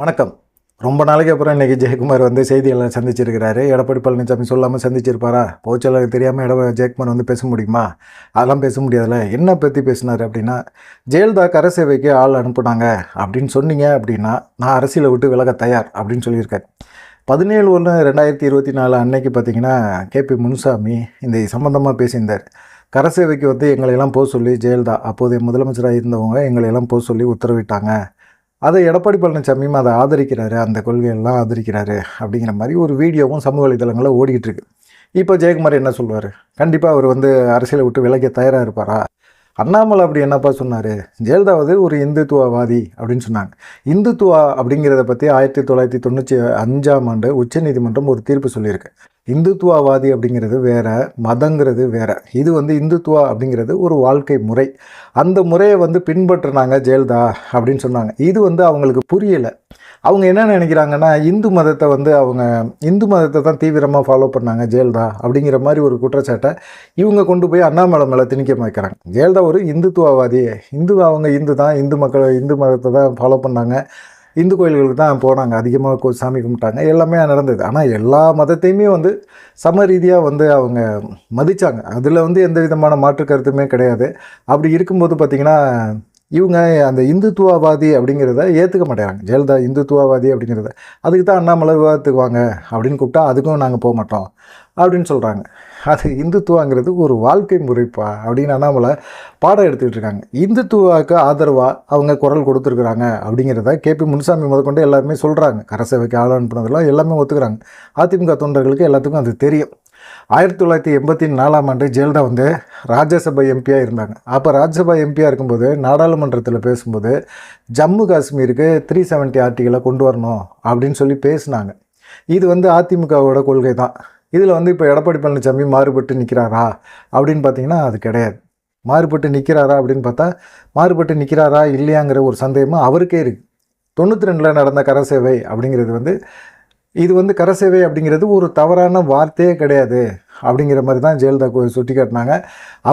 வணக்கம். ரொம்ப நாளைக்கு அப்புறம் இன்றைக்கி ஜெயக்குமார் வந்து செய்தியெல்லாம் சந்திச்சிருக்கிறாரு. எடப்பாடி பழனிசாமி சொல்லாமல் சந்திச்சிருப்பாரா? போச்சலுக்கு தெரியாமல் எட ஜெயக்குமார் வந்து பேச முடியுமா? அதெல்லாம் பேச முடியாதுல்ல. என்ன பற்றி பேசினார் அப்படின்னா ஜெயலலிதா கர சேவைக்கு ஆள் அனுப்புனாங்க அப்படின்னு சொன்னீங்க அப்படின்னா நான் அரசியலை விட்டு விலக தயார் அப்படின்னு சொல்லியிருக்காரு. பதினேழு ஒன்று ரெண்டாயிரத்தி இருபத்தி நாலு அன்னைக்கு பார்த்தீங்கன்னா கேபி முனுசாமி இந்த சம்மந்தமாக பேசியிருந்தார். கரசேவைக்கு வந்து எங்களையெல்லாம் போக சொல்லி ஜெயலலிதா அப்போதைய முதலமைச்சராக இருந்தவங்க எங்களையெல்லாம் போக சொல்லி உத்தரவிட்டாங்க. அதை எடப்பாடி பழனிசாமியும் அதை ஆதரிக்கிறாரு அந்த கொள்கையெல்லாம் ஆதரிக்கிறாரு அப்படிங்கிற மாதிரி ஒரு வீடியோவும் சமூக வலைதளங்களில் ஓடிக்கிட்டு இருக்கு. இப்போ ஜெயக்குமார் என்ன சொல்லுவார்? கண்டிப்பாக அவர் வந்து அரசியலை விட்டு விலக தயாராக இருப்பாரா? அண்ணாமலை அப்படி என்னப்பா சொன்னார்? ஜெயலலிதா வந்து ஒரு இந்துத்துவவாதி அப்படின்னு சொன்னாங்க. இந்துத்துவா அப்படிங்கிறத பற்றி ஆயிரத்தி தொள்ளாயிரத்தி தொண்ணூற்றி அஞ்சாம் ஆண்டு உச்சநீதிமன்றம் ஒரு தீர்ப்பு சொல்லியிருக்கு. இந்துத்துவவாதி அப்படிங்கிறது வேற மதங்கிறது வேற. இது வந்து இந்துத்துவா அப்படிங்கிறது ஒரு வாழ்க்கை முறை. அந்த முறையை வந்து பின்பற்றினாங்க ஜெயலலிதா அப்படின்னு சொன்னாங்க. இது வந்து அவங்களுக்கு புரியலை. அவங்க என்ன நினைக்கிறாங்கன்னா இந்து மதத்தை வந்து அவங்க இந்து மதத்தை தான் தீவிரமாக ஃபாலோ பண்ணாங்க ஜெயலலிதா அப்படிங்கிற மாதிரி ஒரு குற்றச்சாட்டை இவங்க கொண்டு போய் அண்ணாமலை மேலே திணிக்க வைக்கிறாங்க ஜெயலலிதா ஒரு இந்துத்துவவாதி. இந்து அவங்க இந்து தான் இந்து மக்கள் இந்து மதத்தை தான் ஃபாலோ பண்ணாங்க. இந்து கோயில்களுக்கு தான் போனாங்க அதிகமாக கோ சாமி கும்பிட்டாங்க எல்லாமே நடந்தது. ஆனால் எல்லா மதத்தையுமே வந்து சம ரீதியாக வந்து அவங்க மதித்தாங்க அதில் வந்து எந்த விதமான மாற்று கருத்துமே கிடையாது. அப்படி இருக்கும்போது பார்த்திங்கன்னா இவங்க அந்த இந்துத்துவவாதி அப்படிங்கிறத ஏற்றுக்க மாட்டேறாங்க ஜெயலலிதா இந்துத்துவவாதி அப்படிங்கிறத. அதுக்கு தான் அண்ணாமலை விவாதத்துக்கு வாங்க அப்படின்னு கூப்பிட்டா அதுக்கும் நாங்கள் போக மாட்டோம் அப்படின்னு சொல்கிறாங்க அது இந்துத்துவாங்கிறது ஒரு வாழ்க்கை முறைப்பா அப்படின்னு அண்ணாமலை பாடம் எடுத்துக்கிட்டு இருக்காங்க. இந்துத்துவாவுக்கு ஆதரவாக அவங்க குரல் கொடுத்துருக்குறாங்க அப்படிங்கிறத கேபி முனுசாமி முதற்கொண்டு எல்லாருமே சொல்கிறாங்க கரசேவைக்கு ஆள் அனுப்புனதெல்லாம் எல்லாமே ஒத்துக்கிறாங்க. அதிமுக தொண்டர்களுக்கு எல்லாத்துக்கும் அது தெரியும். ஆயிரத்தி தொள்ளாயிரத்தி எண்பத்தி நாலாம் ஆண்டு ஜெயலலிதா வந்து ராஜ்யசபா எம்பியாக இருந்தாங்க. அப்போ ராஜ்யசபா எம்பியாக இருக்கும்போது நாடாளுமன்றத்தில் பேசும்போது ஜம்மு காஷ்மீருக்கு த்ரீ செவன்ட்டி ஆர்டிகளை கொண்டு வரணும் அப்படின்னு சொல்லி பேசினாங்க. இது வந்து அதிமுகவோட கொள்கை தான். இதில் வந்து இப்போ எடப்பாடி பழனிசாமி மாறுபட்டு நிற்கிறாரா அப்படின்னு பார்த்தீங்கன்னா அது கிடையாது. மாறுபட்டு நிற்கிறாரா அப்படின்னு பார்த்தா மாறுபட்டு நிற்கிறாரா இல்லையாங்கிற ஒரு சந்தேகமும் அவருக்கே இருக்குது தொண்ணூற்றி ரெண்டில் நடந்த கரசேவை அப்படிங்கிறது வந்து இது வந்து கரசேவை அப்படிங்கிறது ஒரு தவறான வார்த்தையே கிடையாது அப்படிங்கிற மாதிரி தான் ஜெயலலிதா சுட்டி காட்டினாங்க.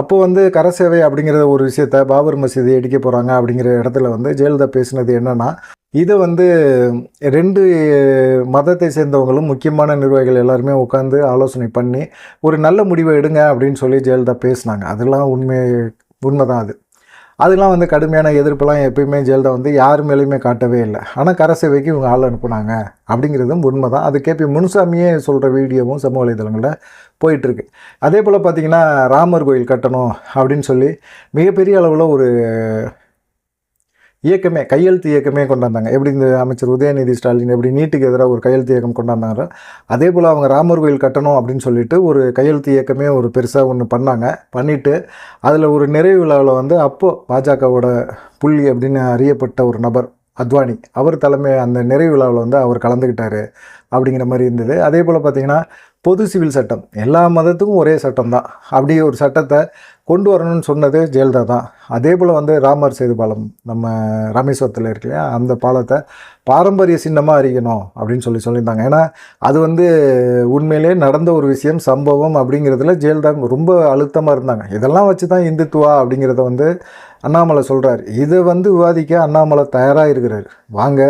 அப்போ வந்து கரசேவை அப்படிங்கிற ஒரு விஷயத்த பாபர் மசீதி இடிக்க போகிறாங்க அப்படிங்கிற இடத்துல வந்து ஜெயலலிதா பேசினது என்னென்னா இதை வந்து ரெண்டு மதத்தை சேர்ந்தவங்களும் முக்கியமான நிர்வாகிகள் எல்லாருமே உட்காந்து ஆலோசனை பண்ணி ஒரு நல்ல முடிவை எடுங்க அப்படின்னு சொல்லி ஜெயலலிதா பேசினாங்க. அதெல்லாம் உண்மை உண்மைதான் அது. அதெல்லாம் வந்து கடுமையான எதிர்ப்பெல்லாம் எப்பயுமே ஜெயலலிதா வந்து யார் மேலேயுமே காட்டவே இல்லை. ஆனால் கரசேவைக்கு இவங்க ஆள் அனுப்புனாங்க. அப்படிங்கிறதும் உண்மை தான் அது கேபி முனுசாமியே சொல்கிற வீடியோவும் சமூக வலைதளங்களில் போயிட்டுருக்கு. அதே போல் பார்த்திங்கன்னா ராமர் கோயில் கட்டணும் அப்படின்னு சொல்லி மிகப்பெரிய அளவில் ஒரு இயக்கமே கையெழுத்து இயக்கமே கொண்டாந்தாங்க. எப்படி இந்த அமைச்சர் உதயநிதி ஸ்டாலின் எப்படி நீட்டுக்கு எதிராக ஒரு கையெழுத்து இயக்கம் கொண்டாந்தாங்க அதே போல் அவங்க ராமர் கோயில் கட்டணும் அப்படின்னு சொல்லிட்டு ஒரு கையெழுத்து இயக்கமே ஒரு பெருசாக ஒன்று பண்ணாங்க. பண்ணிவிட்டு அதில் ஒரு நிறைவு விழாவில் வந்து அப்போது பாஜகவோட புள்ளி அப்படின்னு அறியப்பட்ட ஒரு நபர் அத்வானி அவர் தலைமை அந்த நிறைவு விழாவில் வந்து அவர் கலந்துக்கிட்டார் அப்படிங்கிற மாதிரி இருந்தது. அதே போல் பார்த்திங்கன்னா பொது சிவில் சட்டம். எல்லா மதத்துக்கும் ஒரே சட்டம் தான். அப்படி ஒரு சட்டத்தை கொண்டு வரணும்னு சொன்னது ஜெயலலிதா தான். அதே போல் வந்து ராமர் சேது பாலம் நம்ம ராமேஸ்வரத்தில் இருக்கு இல்லையா? அந்த பாலத்தை பாரம்பரிய சின்னமாக அறிக்கணும் அப்படின்னு சொல்லி சொல்லியிருந்தாங்க. ஏன்னா அது வந்து உண்மையிலே நடந்த ஒரு விஷயம் சம்பவம் அப்படிங்கிறதுல ஜெயலலிதா ரொம்ப அழுத்தமாக இருந்தாங்க. இதெல்லாம் வச்சு தான் இந்துத்துவா அப்படிங்கிறத வந்து அண்ணாமலை சொல்கிறார் இதை வந்து விவாதிக்க அண்ணாமலை தயாராக இருக்கிறார். வாங்க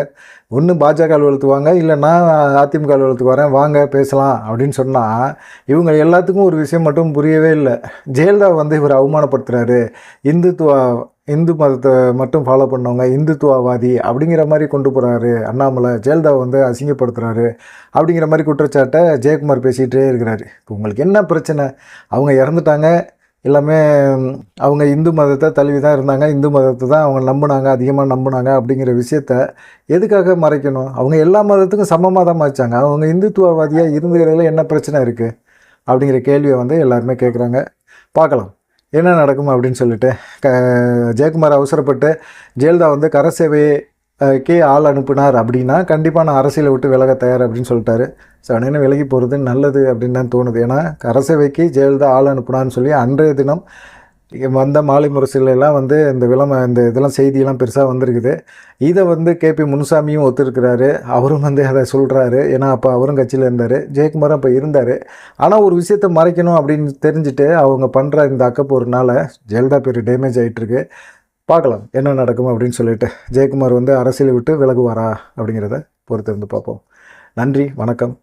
ஒன்று பாஜக அலுவலகத்துக்கு வாங்க இல்லை நான் அதிமுக அலுவலகத்துக்கு வரேன் வாங்க பேசலாம் அப்படின்னு சொன்னால் இவங்க எல்லாத்துக்கும் ஒரு விஷயம் மட்டும் புரியவே இல்லை. ஜெயலலிதா வந்து இவர் அவமானப்படுத்துகிறாரு இந்துத்துவா இந்து மதத்தை மட்டும் ஃபாலோ பண்ணவங்க இந்துத்துவவாதி அப்படிங்கிற மாதிரி கொண்டு போகிறாரு அண்ணாமலை. ஜெயலலிதாவை வந்து அசிங்கப்படுத்துகிறாரு அப்படிங்கிற மாதிரி குற்றச்சாட்டை ஜெயக்குமார் பேசிகிட்டே இருக்கிறாரு. இப்போ உங்களுக்கு என்ன பிரச்சனை? அவங்க இறந்துட்டாங்க. எல்லாமே அவங்க இந்து மதத்தை தழுவி தான் இருந்தாங்க. இந்து மதத்தை தான் அவங்க நம்பினாங்க அதிகமாக நம்பினாங்க அப்படிங்கிற விஷயத்த எதுக்காக மறைக்கணும்? அவங்க எல்லா மதத்துக்கும் சமமாக தான் மறைச்சாங்க. அவங்க இந்துத்துவவாதியாக இருந்துகிறதுல என்ன பிரச்சனை இருக்குது அப்படிங்கிற கேள்வியை வந்து எல்லாருமே கேட்குறாங்க பார்க்கலாம். என்ன நடக்கும் அப்படின்னு சொல்லிட்டு க ஜெயக்குமார் அவசரப்பட்டு ஜெயலலிதா வந்து கரசேவையை கே ஆள் அனுப்புனார் அப்படின்னா கண்டிப்பாக நான் அரசியலை விட்டு விலக தயார் அப்படின்னு சொல்லிட்டாரு. ஸோ அண்ணன் விலகி போகிறது நல்லது அப்படின்னு தான் தோணுது. ஏன்னா அரசவைக்கு ஜெயலலிதா ஆள் அனுப்புனான்னு சொல்லி அன்றைய தினம் வந்த மாலை முரசிலெல்லாம் வந்து இந்த விளம்ப இந்த இதெல்லாம் செய்தியெல்லாம் பெருசாக வந்திருக்குது. இதை வந்து கேபி முனுசாமியும் ஒத்துருக்கிறாரு. அவரும் வந்து அதை சொல்கிறாரு ஏன்னா அப்போ அவரும் கட்சியில் இருந்தார். ஜெயக்குமாரும் அப்போ இருந்தார். ஆனால் ஒரு விஷயத்தை மறைக்கணும் அப்படின்னு தெரிஞ்சுட்டு அவங்க பண்ணுற இந்த அக்கப்போர்னால ஜெயலலிதா பேர் டேமேஜ் ஆகிட்டுருக்கு பார்க்கலாம் என்ன நடக்கும் அப்படின்னு சொல்லிட்டு. ஜெயக்குமார் வந்து அரசியலை விட்டு விலகுவாரா அப்படிங்கிறத பொறுத்திருந்து பார்ப்போம். நன்றி வணக்கம்.